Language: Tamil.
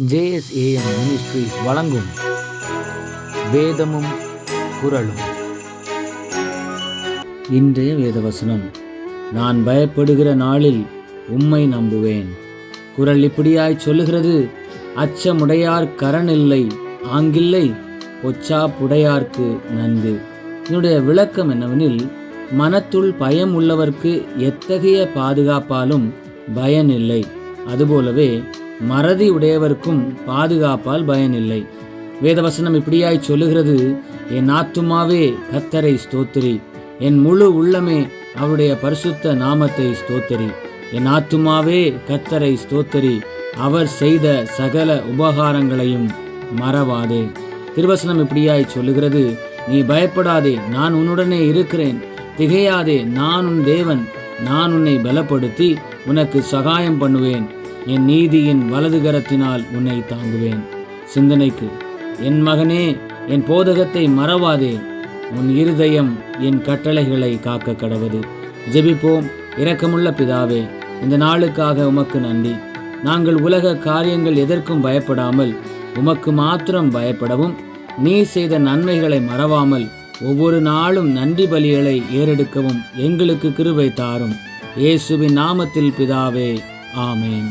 ஜேஎஸ்ஏஎம் மினிஸ்ட்ரிஸ் வழங்கும் வேதமும் குரலும் இன்றைய வேதவசனம். நான் பயப்படுகிற நாளில் உம்மை நம்புவேன். குரல் இப்படியாய் சொல்லுகிறது அச்சமுடையார் கரணில்லை ஆங்கில்லை பொச்சா புடையார்க்கு நன்கு இதனுடைய விளக்கம் என்னவெனில் மனத்துள் பயம் உள்ளவர்க்கு எத்தகைய பாதுகாப்பாலும் பயனில்லை. அதுபோலவே மறதி உடையவர்க்கும் பாதுகாப்பால் பயனில்லை. வேதவசனம் இப்படியாய் சொல்லுகிறது என் ஆத்துமாவே கத்தரை ஸ்தோத்திரி. என் முழு உள்ளமே அவருடைய பரிசுத்த நாமத்தை ஸ்தோத்திரி. என் ஆத்துமாவே கத்தரை ஸ்தோத்திரி. அவர் செய்த சகல உபகாரங்களையும் மறவாதே. திருவசனம் இப்படியாய் சொல்லுகிறது நீ பயப்படாதே நான் உன்னுடனே இருக்கிறேன். திகையாதே நான் உன் தேவன். நான் உன்னை பலப்படுத்தி உனக்கு சகாயம் பண்ணுவேன். என் நீதியின் வலது கரத்தினால் உன்னை தாங்குவேன். சிந்தனைக்கு என் மகனே என் போதகத்தை மறவாதே. உன் இருதயம் என் கட்டளைகளை காக்க கடவது. ஜெபிப்போம் இரக்கமுள்ள பிதாவே. இந்த நாளுக்காக உமக்கு நன்றி. நாங்கள் உலக காரியங்கள் எதற்கும் பயப்படாமல் உமக்கு மாத்திரம் பயப்படவும் நீ செய்த நன்மைகளை மறவாமல் ஒவ்வொரு நாளும் நன்றி பலிகளை ஏறெடுக்கவும் எங்களுக்கு கிருவை தாரும். இயேசுவின் நாமத்தில் பிதாவே ஆமேன்.